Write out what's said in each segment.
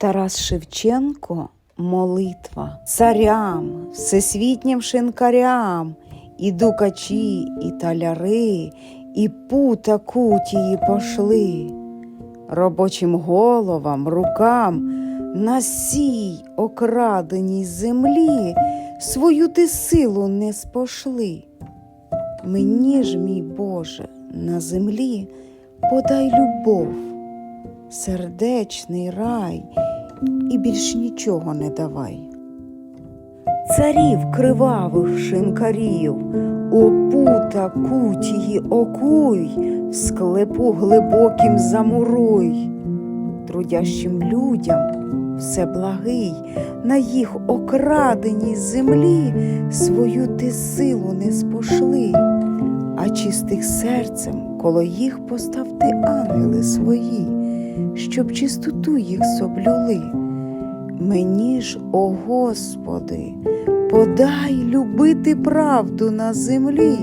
Тарас Шевченко молитва царям, всесвітнім шинкарям, і дукачі, і таляри, і пута кутії пошли, робочим головам, рукам на сій окраденій землі свою ти силу не спошли. Мені ж, мій Боже, на землі подай любов, сердечний рай і більш нічого не давай. Царів кривавих шинкарів, опута кутії окуй, в склепу глибоким замуруй, трудящим людям все благий, на їх окраденій землі свою ти силу не спошли, а чистих серцем коло їх постав ти ангели свої, щоб чистоту їх соблюли. Мені ж, о Господи, подай любити правду на землі,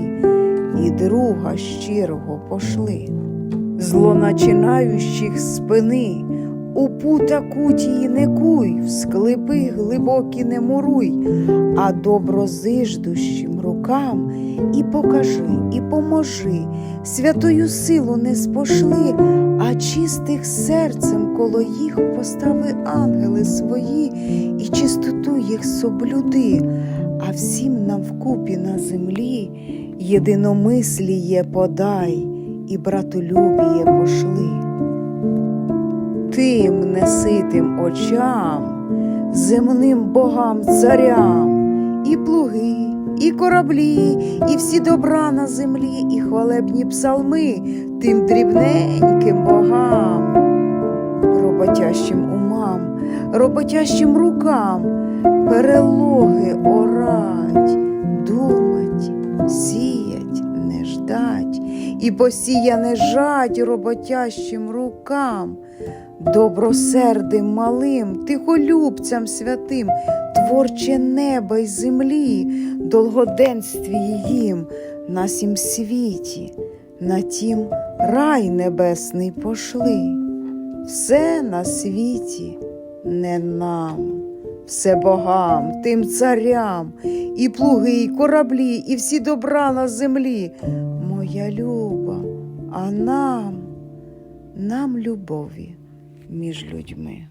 і друга щирого пошли, злоначинаючих спини, у пута кутії не куй, в склепи глибокі не муруй, а доброзиждущим рукам і покажи, і поможи, святою силу не спошли, а чистих серцем коло їх постави ангели свої, і чистоту їх соблюди, а всім нам вкупі на землі єдиномисліє подай, і братолюбіє пошли. Тим неситим очам, земним богам царям, і плуги, і кораблі, і всі добра на землі, і хвалебні псалми тим дрібненьким богам, роботящим умам, роботящим рукам, перелоги і посіяне жать роботящим рукам добросердим малим, тихолюбцям святим, творче неба й землі, долгоденстві їм на сім світі, на тім рай небесний пошли. Все на світі не нам, все богам, тим царям, і плуги, і кораблі, і всі добра на землі. Моя люба, а нам, нам любові між людьми.